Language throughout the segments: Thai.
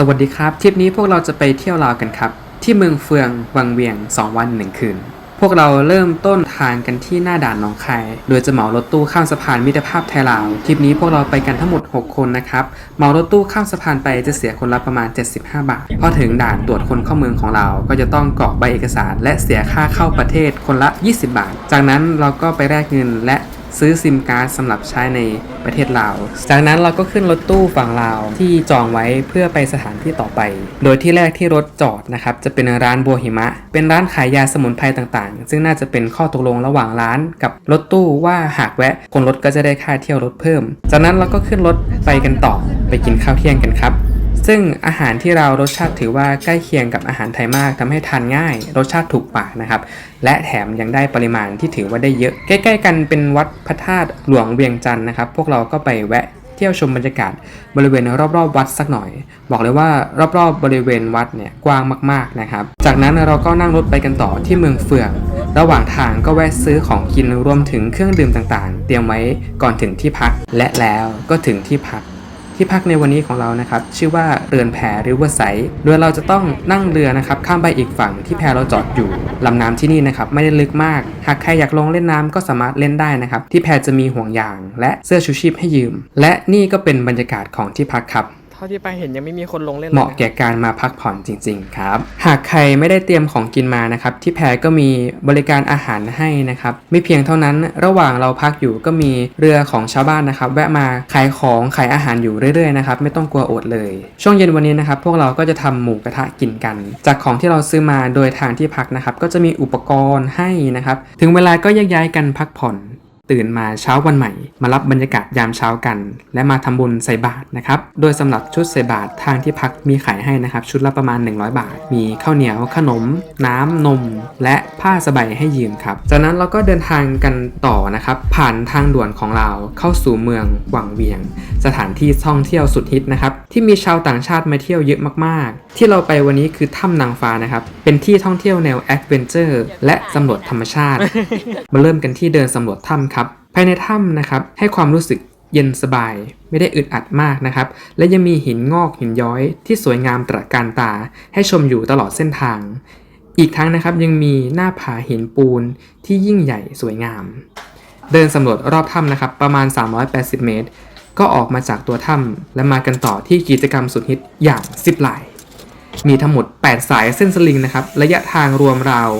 สวัสดีครับทริปนี้พวกเราจะไปเที่ยวลาวกันครับ ที่เมืองเฟืองวังเวียง 2 วัน1คืน พวกเราเริ่มต้นทางกันที่หน้าด่านหนองคาย โดยจะเหมารถตู้ข้ามสะพานมิตรภาพไทยลาวทริปนี้พวกเราไปกันทั้งหมด 6 คนนะครับเหมารถตู้ข้ามสะพานไปจะเสียคนละประมาณ 75 บาทพอถึงด่านตรวจคนเข้าเมืองของเราก็จะต้องกรอกใบเอกสาร และเสียค่าเข้าประเทศคนละ 20 บาท จากนั้นเราก็ไปแลกเงินและ ซื้อซิมการ์ดสำหรับใช้ในประเทศลาว จากนั้นเราก็ขึ้นรถตู้ฝั่งลาวที่จองไว้เพื่อไปสถานที่ต่อไป โดยที่แรกที่รถจอดนะครับจะเป็นร้านบัวหิมะ เป็นร้านขายยาสมุนไพรต่างๆ ซึ่งน่าจะเป็นข้อตกลงระหว่างร้านกับรถตู้ว่าหากแวะคนรถก็จะได้ค่าเที่ยวรถเพิ่ม จากนั้นเราก็ขึ้นรถไปกันต่อไปกินข้าวเที่ยงกันครับ ซึ่งอาหารที่เรารสชาติถือว่าใกล้เคียงกับอาหารไทยมากทำให้ทานง่าย รสชาติถูกปากนะครับ และแถมยังได้ปริมาณที่ถือว่าได้เยอะ ใกล้ ๆ กันเป็นวัดพระธาตุหลวงเวียงจันทร์นะครับ พวกเราก็ไปแวะเที่ยวชมบรรยากาศบริเวณรอบๆ วัดสักหน่อย บอกเลยว่ารอบๆบริเวณวัดเนี่ยกว้างมากๆนะครับ จากนั้นเราก็นั่งรถไปกันต่อที่เมืองเฟือง ระหว่างทางก็แวะซื้อของกินรวมถึงเครื่องดื่มต่างๆ เตรียมไว้ก่อนถึงที่พักและแล้วก็ถึงที่พัก ที่พักในวันนี้ของเรานะครับชื่อว่าเรือนแพริเวอร์ไซด์โดยเราจะต้องนั่งเรือนะครับข้ามไปอีกฝั่งที่แพเราจอดอยู่ลำน้ำที่นี่นะครับไม่ได้ลึกมาก หากใครอยากลงเล่นน้ำก็สามารถเล่นได้นะครับที่แพจะมีห่วงยาง และเสื้อชูชีพให้ยืม และนี่ก็เป็นบรรยากาศของที่พักครับ เท่าที่ไปเห็นยังไม่มีคนลงเล่นเหมาะแก่การมาพักผ่อนจริง ๆ ครับ หากใครไม่ได้เตรียมของกินมานะครับ ที่แพก็มีบริการอาหารให้นะครับ ไม่เพียงเท่านั้นระหว่างเราพักอยู่ก็มีเรือของชาวบ้านนะครับ แวะมาขายของขายอาหารอยู่เรื่อยๆนะครับไม่ต้องกลัวอดเลย ช่วงเย็นวันนี้นะครับพวกเราก็จะทำหมูกระทะกินกัน จากของที่เราซื้อมาโดยทางที่พักนะครับ ก็จะมีอุปกรณ์ให้นะครับ ถึงเวลาก็แยกย้ายกันพักผ่อน ตื่นมาเช้าวันใหม่ มารับบรรยากาศยามเช้ากัน และมาทำบุญใส่บาตรนะครับ โดยสำหรับชุดใส่บาตรทางที่พักมีขายให้นะครับ ชุดละประมาณ 100 บาท มีข้าวเหนียวขนม น้ำนม และผ้าสบายให้ยืมครับ จากนั้นเราก็เดินทางกันต่อนะครับ ผ่านทางด่วนของเราเข้าสู่เมืองวังเวียง สถานที่ท่องเที่ยวสุดฮิตนะครับที่มีชาวต่างชาติมาเที่ยวเยอะมากๆ ที่เราไปวันนี้คือถ้ำนางฟ้านะครับเป็นที่ท่องเที่ยวแนวแอดเวนเจอร์และสำรวจธรรมชาติ มาเริ่มกันที่เดินสำรวจถ้ำครับ ภายในถ้ำนะครับให้ความรู้สึกเย็นสบาย ไม่ได้อึดอัดมากนะครับ และยังมีหินงอกหินย้อยที่สวยงามตระการตา ให้ชมอยู่ตลอดเส้นทาง อีกทั้งนะครับยังมีหน้าผาหินปูนที่ยิ่งใหญ่สวยงาม เดินสำรวจรอบถ้ำนะครับประมาณ 380 เมตร ก็ออกมาจากตัวถ้ำและมากันต่อที่กิจกรรมสุดฮิตอย่างซิปไลน์มีทั้งหมด 8 สายเส้นสลิงนะครับ ระยะทางรวมราว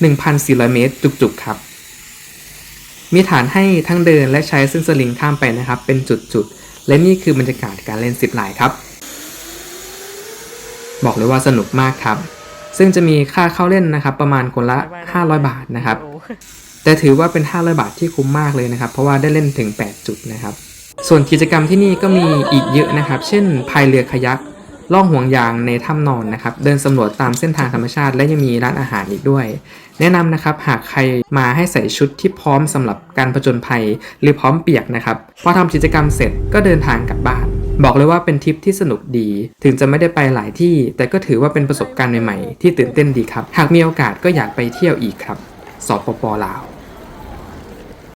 1,400 เมตรจุกๆครับ มีฐานให้ทั้งเดินและใช้เส้นสลิงข้ามไปนะครับ เป็นจุดๆ และนี่คือบรรยากาศการเล่นซิปไลน์ครับ บอกเลยว่าสนุกมากครับ ซึ่งจะมีค่าเข้าเล่นนะครับ ประมาณคนละ 500 บาทนะครับ แต่ถือว่าเป็น 500 บาทที่คุ้มมากเลยนะครับ เพราะว่าได้เล่นถึง 8 จุดนะครับ ส่วนกิจกรรมที่นี่ก็มีอีกเยอะนะครับ เช่นพายเรือคายัก ล่องห่วงยางในถ้ำนอนนะครับ เดินสำรวจตามเส้นทางธรรมชาติ และยังมีร้านอาหารอีกด้วย แนะนำนะครับหากใครมาให้ใส่ชุดที่พร้อมสำหรับการผจญภัย หรือพร้อมเปียกนะครับพอทำกิจกรรมเสร็จก็เดินทางกลับบ้านบอกเลยว่าเป็นทริปที่สนุกดี ถึงจะไม่ได้ไปหลายที่ แต่ก็ถือว่าเป็นประสบการณ์ใหม่ๆ ที่ตื่นเต้นดีครับ หากมีโอกาสก็อยากไปเที่ยวอีกครับ สปปลาว